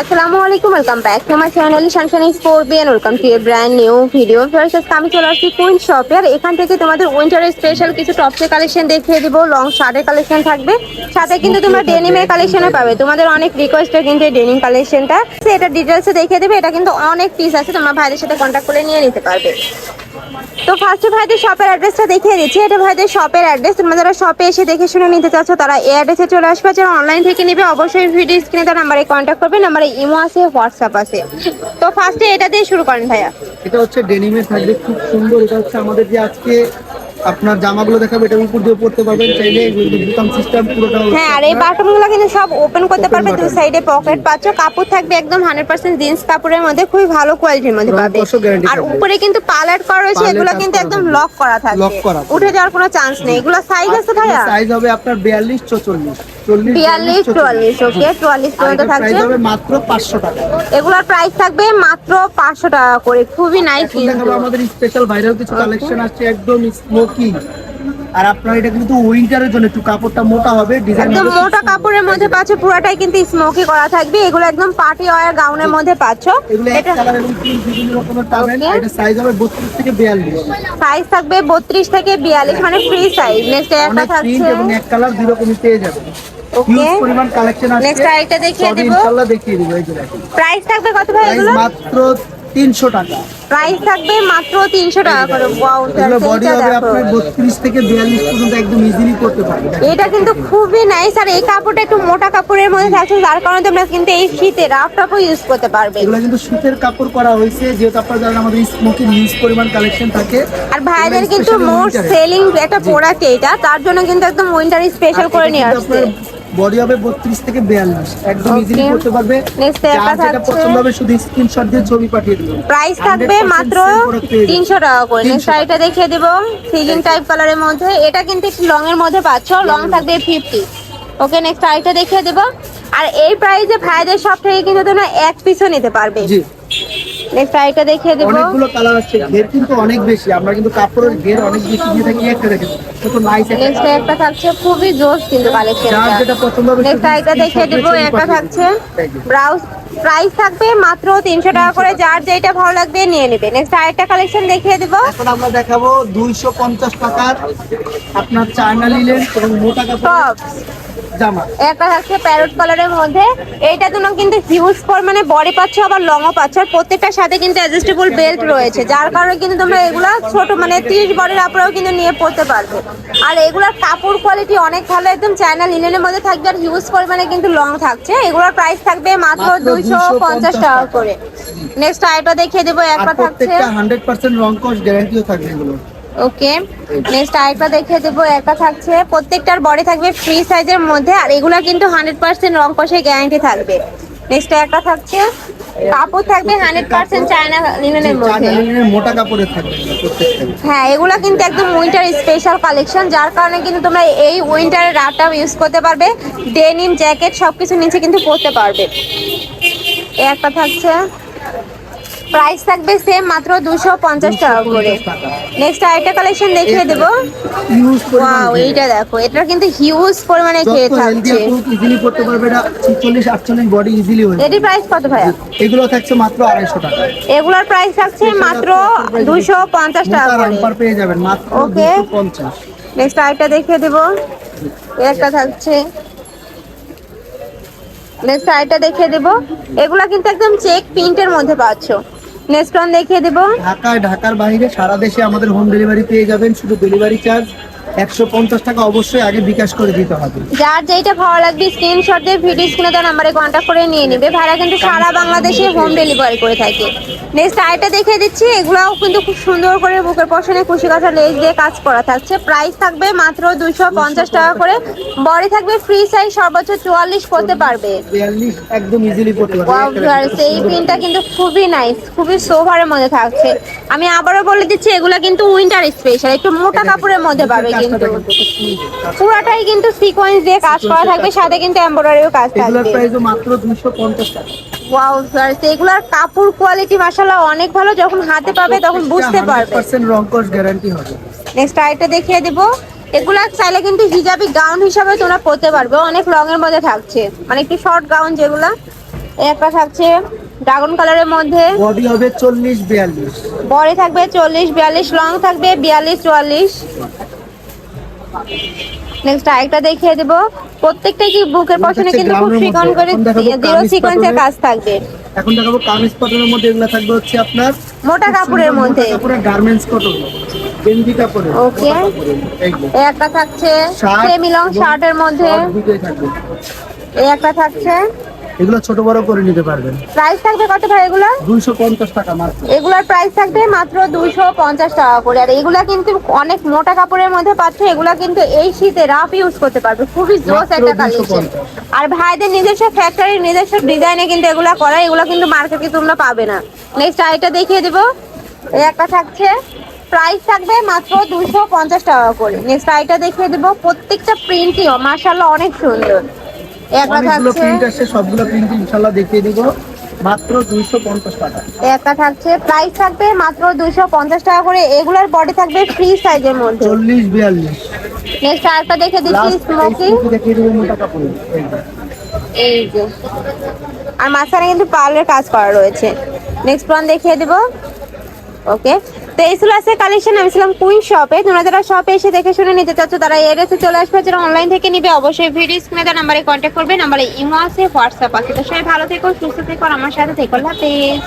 আসসালামু আলাইকুম welcome back to my channel sunshine sport BN welcome to a brand new video first আমি চলে আসছি কুইন শপে আর এখান থেকে তোমাদের উইন্টারের স্পেশাল কিছু টপসের কালেকশন দেখিয়ে দিব। লং শার্টের কালেকশন থাকবে। সাথে কিন্তু তোমরা ডেনিমের কালেকশনও পাবে। তোমাদের অনেক রিকোয়েস্টের কিন্তু এই ডেনিম কালেকশনটা এটা ডিটেলসে দেখিয়ে দেবে। এটা কিন্তু অনেক পিস আছে। তোমরা ভাইদের সাথে কন্ট্যাক্ট করে নিয়ে নিতে পারবে। তো ফার্স্টে ভাইদের শপের অ্যাড্রেসটা দেখিয়ে দিচ্ছি। এটা ভাইদের শপের অ্যাড্রেস তোমরা যারা শপে এসে দেখে শুনে নিতে চাচ্ছ, তারা এই অ্যাড্রেসে চলে আসবে। যারা অনলাইন থেকে নেবে, অবশ্যই ভিডিও স্ক্রিনে তার নাম্বারে কন্ট্যাক্ট করবে। নাম্বারে ইমো আছে হোয়াটসঅ্যাপ আছে। তো ফার্স্টে এটা দিয়ে শুরু করেন ভাইয়া। এটা হচ্ছে ডেনিমের থাকবে খুব সুন্দর। এটা হচ্ছে আমাদের যে আজকে আপনার জামাগুলো দেখাবে এটার উপর দিয়ে পড়তে পারবেন চাইলে বুতাম সিস্টেম পুরোটা হ্যাঁ আর এই বাটনগুলো কিন্তু সব ওপেন করতে পারবে দুই সাইডে পকেট পাচ্ছ। কাপড় থাকবে একদম হান্ড্রেড পার্সেন্ট জিন্স কাপড়ের মধ্যে খুবই ভালো কোয়ালিটির মধ্যে পাবে। আর উপরে কিন্তু পার্লার করা রয়েছে এগুলো কিন্তু একদম লক করা থাকবে। Lock করা। উঠে যাওয়ার কোনো চান্স নেই। এগুলো সাইজ আছে ভাইয়া? সাইজ হবে আপনার বিয়াল্লিশ চৌচল্লিশ। চল্লিশ বিয়াল্লিশ চুয়াল্লিশ ওকে চুয়াল্লিশ পর্যন্ত প্রাইস থাকছে। মাত্র পাঁচশো টাকা। এগুলোর প্রাইস থাকবে মাত্র পাঁচশো টাকা করে। খুবই নাইস আমাদের স্পেশাল ভাইরাল কিছু কালেকশন আসছে একদম স্মোকি আর আপনার এটা কিন্তু উইন্টারের জন্য একটু কাপড়টা মোটা হবে ডিজাইন একদম মোটা কাপড়ের মধ্যে পাচ্ছ পুরাটাই কিন্তু স্মোকি করা থাকবে। এগুলো একদম পার্টি ওয়ার গাউনের মধ্যে পাচ্ছ। এটা কালার এবং তিন বিভিন্ন রকমের পাবেন এটা সাইজ হবে বত্রিশ থেকে বিয়াল্লিশ। সাইজ থাকবে বত্রিশ থেকে বিয়াল্লিশ মানে ফ্রি সাইজ নেক্সট একটা থাকছে এবং এক কালার দুই রকমই পেয়ে যাবেন ওকে পরিমাণ কালেকশন আছে Next আরেকটা দেখিয়ে সব ইনশাআল্লাহ দেখিয়ে দিব এই যে প্রাইস থাকবে কত ভাই এগুলো মাত্র 300 টাকা। প্রাইস থাকবে মাত্র তিনশো টাকা করে। ওয়াও এগুলো বডি হবে আপনার 32 থেকে 42 পর্যন্ত একদম ইজিলি করতে পারবেন। এটা কিন্তু খুবই নাইস আর এই কাপড়টা একটু মোটা কাপড়ের মধ্যে থাকছে যার কারণে তোমরা কিন্তু এই শীতে রাফ টাপও ইউজ করতে পারবে। এগুলো কিন্তু সুতের কাপড় করা হয়েছে যেহেতু আপনারা জানেন আমাদের স্মোকি হিউজ পরিমাণ কালেকশন থাকে। আর ভাইদের কিন্তু মোর সেলিং একটা প্রোডাক্ট এটা তার জন্য কিন্তু একদম উইন্টার স্পেশাল করে নিয়ে আসছে। বডি হবে 32 থেকে 42 একদম ইজিলি করতে পারবে। যার যেটা পছন্দ হবে শুধু স্ক্রিনশট দিয়ে ছবি পাঠিয়ে দিবেন প্রাইস থাকবে মাত্র same product পেয়ে যাবেন। তিনশো টাকা করে। নেক্সট শাড়িটা দেখিয়ে দেবো। সিলিং টাইপ কালারের মধ্যে। এটা কিন্তু একটু লং এর মধ্যে পাচ্ছ। লং থাকবে ফিফটি ওকে নেক্সট শাড়িটা দেখিয়ে দেবো। আর এই প্রাইসে ভাইদের সব থেকে কিন্তু তোমরা এক পিসও নিতে পারবে। জি। নেক্সট শাড়িটা দেখিয়ে দেবো। অনেকগুলো কালার আছে ঘের কিন্তু অনেক বেশি আমরা কিন্তু কাপড়ের ঘের অনেক বেশি দিয়ে থাকি একটা রেখে কত নাইস একটা নেক্সট একটা থাকছে খুবই জোস কিন্তু যার যেটা পছন্দ হবে নেক্সট শাড়িটা দেখিয়ে দেবো একটা থাকছে। ব্লাউজ প্রাইস থাকবে মাত্র তিনশো টাকা করে যার যেটা ভালো লাগবে নিয়ে নেবে নেক্সট আরেকটা কালেকশন দেখিয়ে দেবো। এখন আমরা দেখাবো দুইশো পঞ্চাশ টাকার আপনার চায়না লিলেন এবং মোটা কাপড় জামা। একটা থাকছে প্যারট কালারের মধ্যে। এইটা জন্য কিন্তু হিউজ মানে বডি পাচ্ছ আবার লংও পাচ্ছ। আর প্রত্যেকটার সাথে কিন্তু অ্যাডজাস্টেবল বেল্ট রয়েছে যার কারণে কিন্তু তোমরা এগুলা ছোট মানে তিরিশ বডির আপনারাও কিন্তু নিয়ে পড়তে পারবে। আর এগুলার কাপড় কোয়ালিটি অনেক ভালো একদম চায়না লিনেনের মধ্যে থাকবে আর হিউজ পরিমাণে কিন্তু লং থাকছে। এগুলোর প্রাইস থাকবে মাত্র দুইশো পঞ্চাশ টাকা করে। নেক্সট আইটা দেখিয়ে দেবো একটা থাকছে হান্ড্রেড পার্সেন্ট রং কস গ্যারান্টিও থাকবে এগুলো ওকে নেক্সট আরেকটা দেখিয়ে দেবো একটা থাকছে প্রত্যেকটার বডি থাকবে ফ্রি সাইজের মধ্যে আর এগুলা কিন্তু হান্ড্রেড পার্সেন্ট রং কষে গ্যারান্টি থাকবে। নেক্সট একটা থাকছে কাপড় থাকবে হান্ড্রেড পার্সেন্ট চায়না লিনেনের মধ্যে। মোটা থাকবে হ্যাঁ এগুলা কিন্তু একদম উইন্টার স্পেশাল কালেকশন যার কারণে কিন্তু তোমরা এই ইউজ করতে পারবে ডেনিম জ্যাকেট সবকিছু নিচে কিন্তু পরতে পারবে। একটা থাকছে প্রাইস থাকবে সেম মাত্র দুশো পঞ্চাশ টাকা করে। নেক্সট আরেকটা কালেকশন দেখিয়ে দেবো। ওয়াও এইটা দেখো এটা কিন্তু হিউজ পরিমাণে খেয়ে থাকছে। ইজিলি করতে পারবে এটা 46 48 বডি ইজিলি যাবে। এটির প্রাইস কত ভাইয়া? এগুলো থাকছে মাত্র 250 টাকা। এগুলোর প্রাইস থাকছে মাত্র দুশো পঞ্চাশ টাকা মোটা করে। রাম্পার পেয়ে যাবেন মাত্র Okay. 250 নেক্সট আরেকটা দেখিয়ে দেবো। একটা থাকছে। নেক্সট আরেকটা দেখিয়ে দেবো। এগুলা কিন্তু একদম চেক প্রিন্টের মধ্যে পাচ্ছ। নেক্সট দেখিয়ে দেবো। ঢাকায়, ঢাকার বাইরে সারা দেশে আমাদের হোম ডেলিভারি পেয়ে যাবেন, শুধু ডেলিভারি চার্জ একশো পঞ্চাশ টাকা অবশ্যই আগে বিকাশ করে দিতে হবে। যার যেটা ভালো লাগবে স্ক্রিনশট দিয়ে ভিডিও স্ক্রিনে তার নাম্বারে কন্ট্যাক্ট করে নিয়ে নেবে। ভাড়া কিন্তু সারা বাংলাদেশে হোম ডেলিভারি করে থাকে। নেক্সট দেখিয়ে দিচ্ছি এগুলাও কিন্তু খুব সুন্দর করে বুকের পশনে কুশি কাঁচা দিয়ে কাজ করা থাকছে। প্রাইস থাকবে মাত্র দুশো পঞ্চাশ টাকা করে। বডি থাকবে ফ্রি সাইজ সর্বোচ্চ চুয়াল্লিশ করতে পারবে। বিয়াল্লিশ একদম ইজিলি করতে পারবে। এই পিনটা কিন্তু খুবই নাইস খুবই সোভারের মধ্যে থাকছে। আমি আবারও বলে দিচ্ছি এগুলা কিন্তু উইন্টার স্পেশাল একটু মোটা কাপড়ের মধ্যে পাবে কিন্তু পুরাটাই কিন্তু সিকোয়েন্স দিয়ে কাজ করা থাকবে সাথে কিন্তু এমব্রয়ডারিও কাজ থাকবে। এগুলোর থাকবে প্রাইসও মাত্র দুশো পঞ্চাশ টাকা। ওয়াও ভিউয়ার্স এগুলার কাপড় কোয়ালিটি মাশাআল্লাহ অনেক ভালো। যখন হাতে পাবে তখন বুঝতে পারবে। পার্সেন্ট রং কস গ্যারান্টি হবে। নেক্সট আইটা দেখিয়ে দেব। এগুলা চাইলে কিন্তু হিজাবি গাউন হিসাবে তোমরা পরতে পারবে। অনেক এর মধ্যে থাকছে। মানে একটু শর্ট গাউন যেগুলা। একটা থাকছে ড্রাগন কালারের মধ্যে। বডি হবে চল্লিশ বিয়াল্লিশ। বড়ি থাকবে চল্লিশ বিয়াল্লিশ লং থাকবে বিয়াল্লিশ চুয়াল্লিশ। নেক্সট আরেকটা দেখিয়ে দেবো। প্রত্যেকটা কি বুকের পছনে কিন্তু খুব মধ্যে। করে জিরো সিকোয়েন্সের কাজ থাকবে। এখন দেখাবো কামিজ কটনের মধ্যে এগুলো থাকবে হচ্ছে আপনার মোটা কাপড়ের মধ্যে। কাপড়ের গার্মেন্টস কটন গেঞ্জি কাপড়ের এইগুলো। এই একটা থাকছে সেমি লং শার্টের মধ্যে। এই একটা থাকছে। এগুলো ছোট বড় করে নিতে পারবেন। প্রাইস থাকবে কত ভাই এগুলো? দুইশো পঞ্চাশ টাকা মাত্র। এগুলার প্রাইস থাকবে মাত্র দুইশো পঞ্চাশ টাকা করে। আর এগুলো কিন্তু অনেক মোটা কাপড়ের মধ্যে পাচ্ছ এগুলো কিন্তু এই শীতে রাফ ইউজ করতে পারবে। খুবই জোস একটা কালেকশন 250 আর ভাইদের নিজস্ব ফ্যাক্টরির নিজস্ব ডিজাইনে কিন্তু এগুলো করা এগুলো কিন্তু মার্কেটে তোমরা পাবে না। নেক্সট আইটা দেখিয়ে দেবো। এই একটা থাকছে। প্রাইস থাকবে মাত্র দুশো পঞ্চাশ টাকা করে। নেক্সট আইটা দেখিয়ে দেবো। প্রত্যেকটা প্রিন্টই মার্শাল্লাহ অনেক সুন্দর। একটা অনেকগুলো থাকছে প্রিন্ট আসছে সবগুলো প্রিন্ট ইনশাল্লাহ দেখিয়ে দিব। মাত্র দুইশো পঞ্চাশ টাকা। এই একটা থাকছে। প্রাইস থাকবে মাত্র দুইশো পঞ্চাশ টাকা করে। এগুলার বডি থাকবে ফ্রি সাইজের মধ্যে। নেক্সট আরেকটা দেখে দিচ্ছি স্মোকি দেখিয়ে দেবো মোটা কাপড়ের। এই যে। আর মাঝখানে কিন্তু পার্লের কাজ করা রয়েছে। নেক্সট ওয়ান দেখিয়ে দেবো। ওকে তো এই ছিল আছে কালেকশন আমি কুইন শপে তোমরা যারা শপে এসে দেখে শুনে নিতে চাচ্ছ, তারা এর এসে চলে আসবে। যারা অনলাইন থেকে নিবে, অবশ্যই ভিডিও স্ক্রিনে নাম্বারে কন্ট্যাক্ট করবে। নাম্বারে ইমো আছে হোয়াটসঅ্যাপ আছে। তো সবাই ভালো থেকো, সুস্থ থেকো আমার সাথে থেকো। হাফেজ।